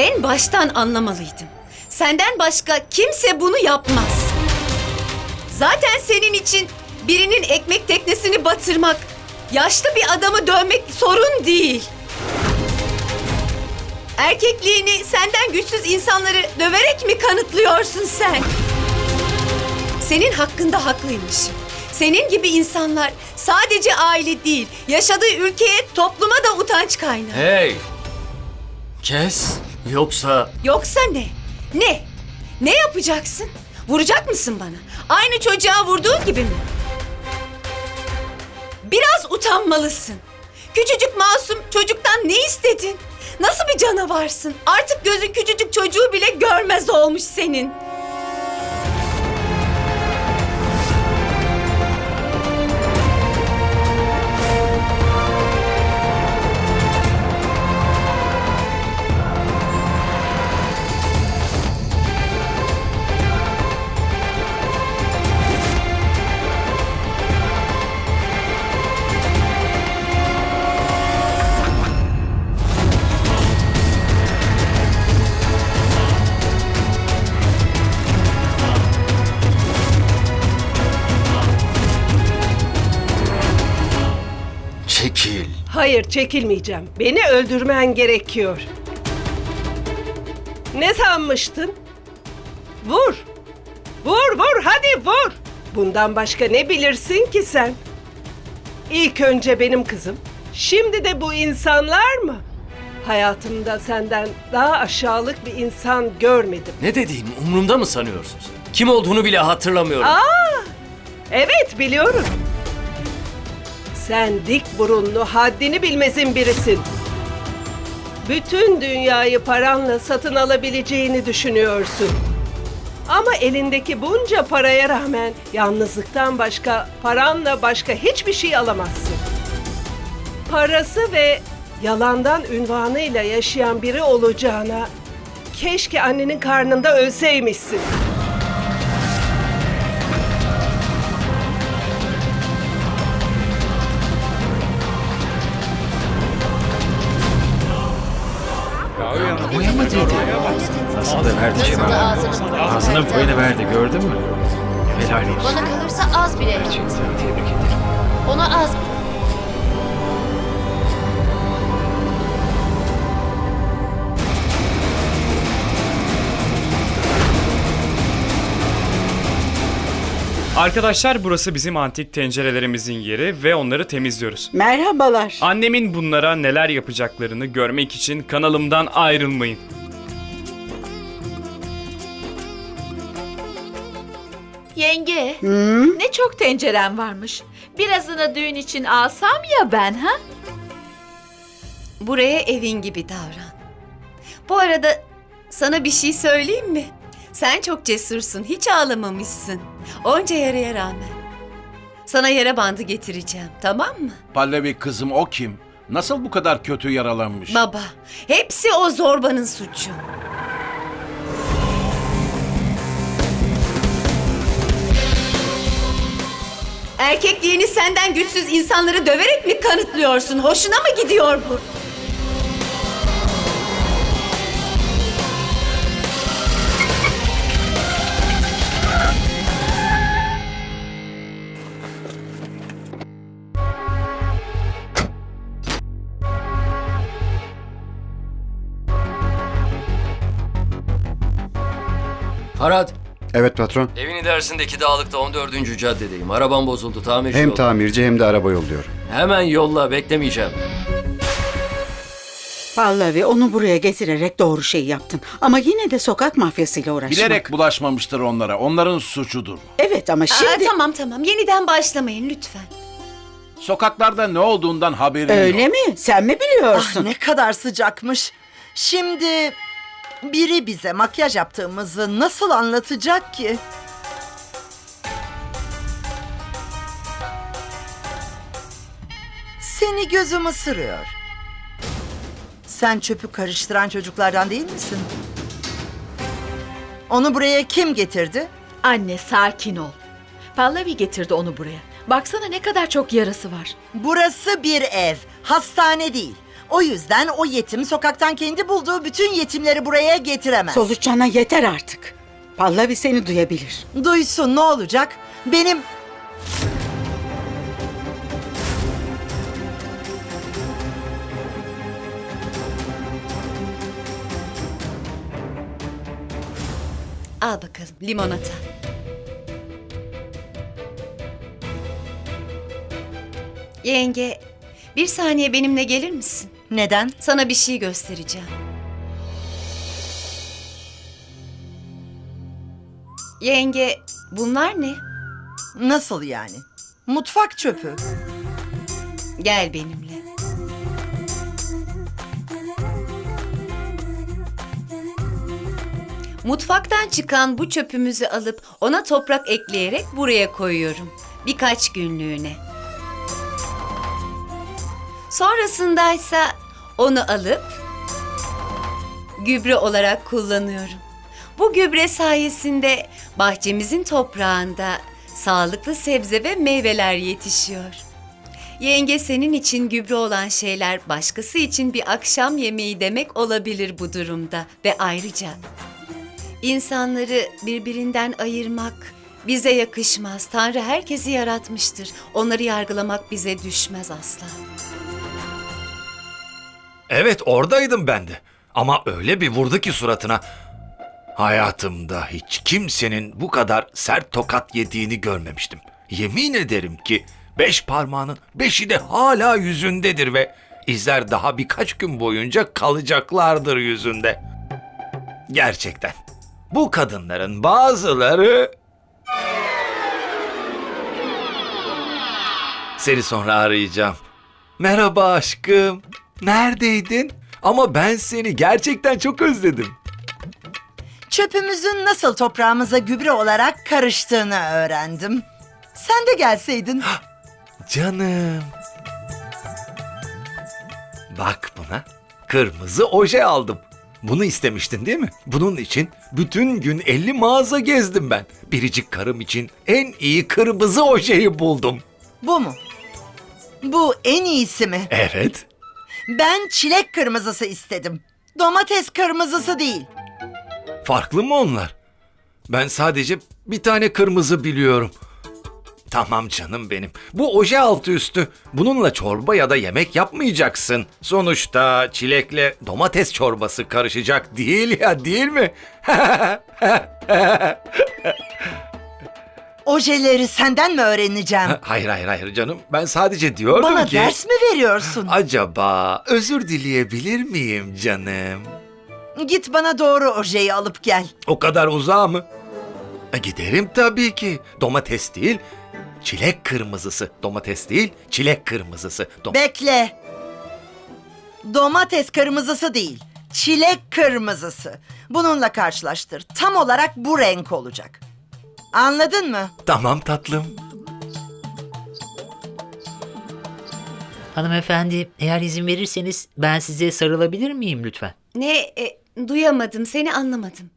En baştan anlamalıydım. Senden başka kimse bunu yapmaz. Zaten senin için birinin ekmek teknesini batırmak, yaşlı bir adamı dövmek sorun değil. Erkekliğini senden güçsüz insanları döverek mi kanıtlıyorsun sen? Senin hakkında haklıymışım. Senin gibi insanlar sadece aile değil, yaşadığı ülkeye, topluma da utanç kaynağı. Hey! Kes. Yoksa Yoksa ne? Ne? Ne yapacaksın? Vuracak mısın bana? Aynı çocuğa vurduğun gibi mi? Biraz utanmalısın. Küçücük masum çocuktan ne istedin? Nasıl bir canavarsın? Artık gözün küçücük çocuğu bile görmez olmuş senin. Hayır çekilmeyeceğim. Beni öldürmen gerekiyor. Ne sanmıştın? Vur. Vur vur hadi vur. Bundan başka ne bilirsin ki sen? İlk önce benim kızım. Şimdi de bu insanlar mı? Hayatımda senden daha aşağılık bir insan görmedim. Ne dediğim umurumda mı sanıyorsun sen? Kim olduğunu bile hatırlamıyorum. Aa! Evet biliyorum. Sen dik burunlu, haddini bilmezin birisin. Bütün dünyayı paranla satın alabileceğini düşünüyorsun. Ama elindeki bunca paraya rağmen yalnızlıktan başka, paranla başka hiçbir şey alamazsın. Parası ve yalandan ünvanıyla yaşayan biri olacağına keşke annenin karnında ölseymişsin. Nasıl da verdi Cemal abi. Ağzına boyunu verdi gördün mü? Helal olsun. Bana kalırsa az bile. Gerçekten tebrik ederim. Ona az Arkadaşlar burası bizim antik tencerelerimizin yeri ve onları temizliyoruz. Merhabalar. Annemin bunlara neler yapacaklarını görmek için kanalımdan ayrılmayın. Yenge, ne çok tenceren varmış. Birazını düğün için alsam ya ben ha? Buraya evin gibi davran. Bu arada sana bir şey söyleyeyim mi? Sen çok cesursun, hiç ağlamamışsın. Onca yaraya rağmen. Sana yara bandı getireceğim, tamam mı? Pallavi kızım o kim? Nasıl bu kadar kötü yaralanmış? Baba, hepsi o zorbanın suçu. Erkekliğini senden güçsüz insanları döverek mi kanıtlıyorsun? Hoşuna mı gidiyor bu? Farhat, Evet patron. evin ilerisindeki dağlıkta 14. caddedeyim. Arabam bozuldu, tamirci Hem yolla. tamirci hem de araba yolluyor. Hemen yolla, beklemeyeceğim. Pallavi onu buraya getirerek doğru şey yaptın. Ama yine de sokak mafyasıyla uğraşmak. Bilerek bulaşmamıştır onlara. Onların suçudur. Evet ama Aa, şimdi... tamam tamam, yeniden başlamayın lütfen. Sokaklarda ne olduğundan haberi Öyle yok. mi? Sen mi biliyorsun? Ah ne kadar sıcakmış. Şimdi biri bize makyaj yaptığımızı nasıl anlatacak ki? Seni gözüm ısırıyor. Sen çöpü karıştıran çocuklardan değil misin? Onu buraya kim getirdi? Anne sakin ol. Pallavi getirdi onu buraya. Baksana ne kadar çok yarası var. Burası bir ev, hastane değil. O yüzden o yetim sokaktan kendi bulduğu bütün yetimleri buraya getiremez. Solucan'a yeter artık. Pallavi seni duyabilir. Duysun ne olacak? Benim Al bakalım limonata. Yenge, bir saniye benimle gelir misin? Neden? Sana bir şey göstereceğim. Yenge, bunlar ne? Nasıl yani? Mutfak çöpü. Gel benimle. Mutfaktan çıkan bu çöpümüzü alıp ona toprak ekleyerek buraya koyuyorum. Birkaç günlüğüne. Sonrasındaysa onu alıp gübre olarak kullanıyorum. Bu gübre sayesinde bahçemizin toprağında sağlıklı sebze ve meyveler yetişiyor. Yenge senin için gübre olan şeyler başkası için bir akşam yemeği demek olabilir bu durumda ve ayrıca insanları birbirinden ayırmak bize yakışmaz. Tanrı herkesi yaratmıştır. Onları yargılamak bize düşmez asla. Evet oradaydım ben de. Ama öyle bir vurdu ki suratına. Hayatımda hiç kimsenin bu kadar sert tokat yediğini görmemiştim. Yemin ederim ki beş parmağının beşi de hala yüzündedir ve izler daha birkaç gün boyunca kalacaklardır yüzünde. Gerçekten. Bu kadınların bazıları... Seni sonra arayacağım. Merhaba aşkım. Neredeydin? Ama ben seni gerçekten çok özledim. Çöpümüzün nasıl toprağımıza gübre olarak karıştığını öğrendim. Sen de gelseydin. Canım. Bak buna. Kırmızı oje aldım. Bunu istemiştin değil mi? Bunun için bütün gün 50 mağaza gezdim ben. Biricik karım için en iyi kırmızı ojeyi buldum. Bu mu? Bu en iyisi mi? Evet. Ben çilek kırmızısı istedim. Domates kırmızısı değil. Farklı mı onlar? Ben sadece bir tane kırmızı biliyorum. Tamam canım benim. Bu oje altı üstü. Bununla çorba ya da yemek yapmayacaksın. Sonuçta çilekle domates çorbası karışacak değil ya değil mi? Ojeleri senden mi öğreneceğim? hayır hayır hayır canım. Ben sadece diyordum Bana ki... ders mi veriyorsun? Acaba özür dileyebilir miyim canım? Git bana doğru ojeyi alıp gel. O kadar uzağa mı? E, giderim tabii ki. Domates değil, çilek kırmızısı. Domates değil, çilek kırmızısı. Dom- Bekle. Domates kırmızısı değil. Çilek kırmızısı. Bununla karşılaştır. Tam olarak bu renk olacak. Anladın mı? tamam tatlım. Hanımefendi eğer izin verirseniz ben size sarılabilir miyim lütfen? Ne? E, duyamadım, seni anlamadım.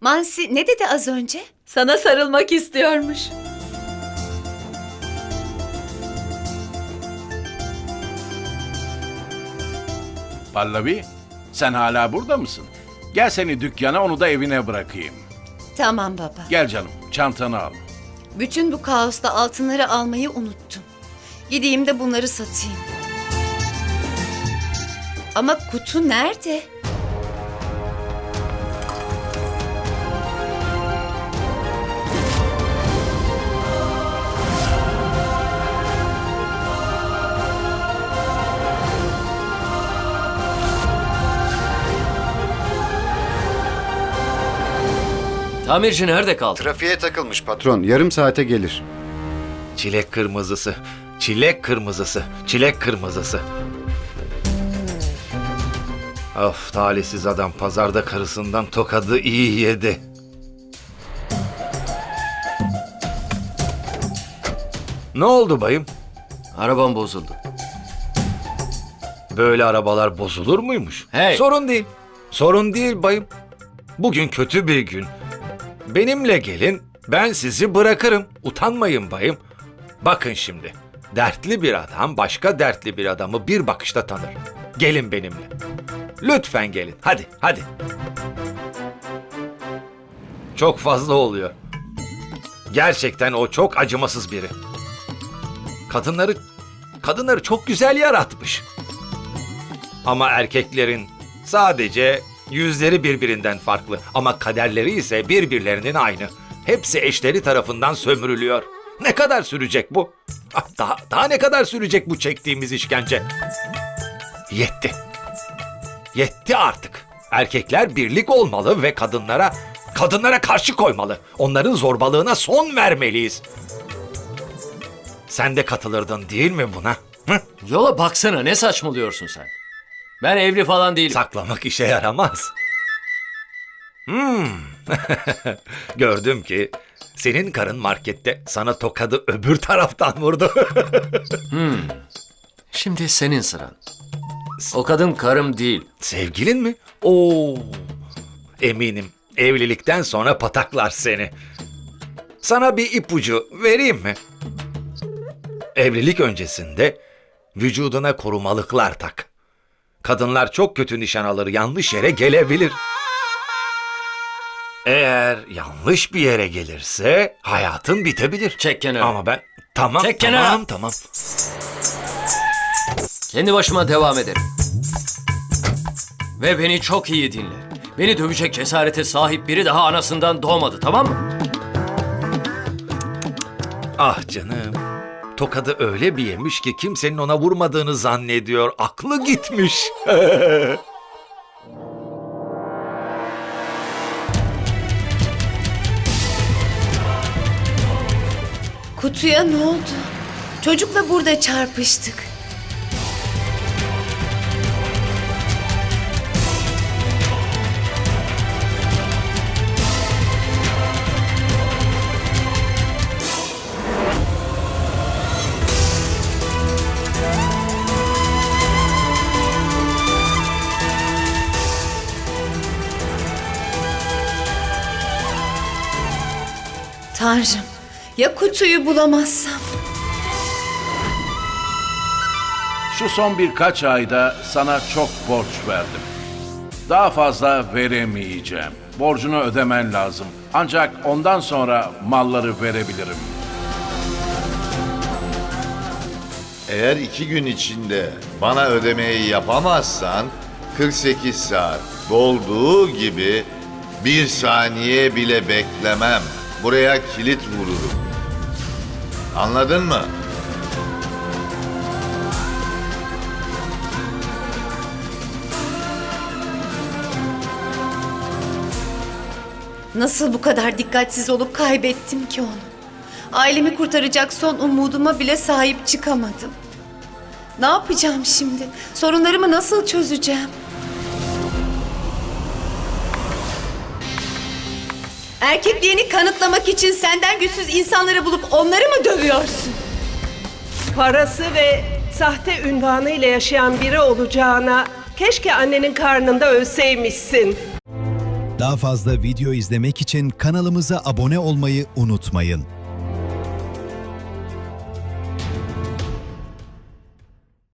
Mansi ne dedi az önce? Sana sarılmak istiyormuş. Pallavi, sen hala burada mısın? Gel seni dükkana onu da evine bırakayım. Tamam baba. Gel canım, çantanı al. Bütün bu kaosta altınları almayı unuttum. Gideyim de bunları satayım. Ama kutu nerede? Tamirci nerede kaldı? Trafiğe takılmış patron. Yarım saate gelir. Çilek kırmızısı, çilek kırmızısı, çilek kırmızısı. Of talihsiz adam pazarda karısından tokadı iyi yedi. Ne oldu bayım? Arabam bozuldu. Böyle arabalar bozulur muymuş? Hey! Sorun değil. Sorun değil bayım. Bugün kötü bir gün. Benimle gelin, ben sizi bırakırım. Utanmayın bayım. Bakın şimdi. Dertli bir adam başka dertli bir adamı bir bakışta tanır. Gelin benimle. Lütfen gelin. Hadi, hadi. Çok fazla oluyor. Gerçekten o çok acımasız biri. Kadınları kadınları çok güzel yaratmış. Ama erkeklerin sadece yüzleri birbirinden farklı ama kaderleri ise birbirlerinin aynı. Hepsi eşleri tarafından sömürülüyor. Ne kadar sürecek bu? Ah, Daha, daha ne kadar sürecek bu çektiğimiz işkence? Yetti. Yetti artık. Erkekler birlik olmalı ve kadınlara kadınlara karşı koymalı. Onların zorbalığına son vermeliyiz. Sen de katılırdın değil mi buna? Hı? Yola baksana ne saçmalıyorsun sen? Ben evli falan değilim. Saklamak işe yaramaz. Hmm. Gördüm ki senin karın markette sana tokadı öbür taraftan vurdu. Şimdi senin sıran. O kadın karım değil. Sevgilin mi? Oo. Eminim evlilikten sonra pataklar seni. Sana bir ipucu vereyim mi? Evlilik öncesinde vücuduna korumalıklar tak. Kadınlar çok kötü nişan alır, yanlış yere gelebilir. Eğer yanlış bir yere gelirse hayatın bitebilir. Çek kenara. Ama ben tamam Çek kenara. tamam tamam. Kendi başıma devam ederim. Ve beni çok iyi dinle. Beni dövecek cesarete sahip biri daha anasından doğmadı tamam mı? Ah canım. Tokadı öyle bir yemiş ki kimsenin ona vurmadığını zannediyor. Aklı gitmiş. Kutuya ne oldu? Çocukla burada çarpıştık. Tanrım, ya kutuyu bulamazsam? Şu son birkaç ayda sana çok borç verdim. Daha fazla veremeyeceğim. Borcunu ödemen lazım. Ancak ondan sonra malları verebilirim. Eğer iki gün içinde bana ödemeyi yapamazsan 48 saat dolduğu gibi bir saniye bile beklemem. Buraya kilit vururum. Anladın mı? Nasıl bu kadar dikkatsiz olup kaybettim ki onu? Ailemi kurtaracak son umuduma bile sahip çıkamadım. Ne yapacağım şimdi? Sorunlarımı nasıl çözeceğim? Erkekliğini kanıtlamak için senden güçsüz insanları bulup onları mı dövüyorsun? Parası ve sahte ünvanı ile yaşayan biri olacağına keşke annenin karnında ölseymişsin. Daha fazla video izlemek için kanalımıza abone olmayı unutmayın.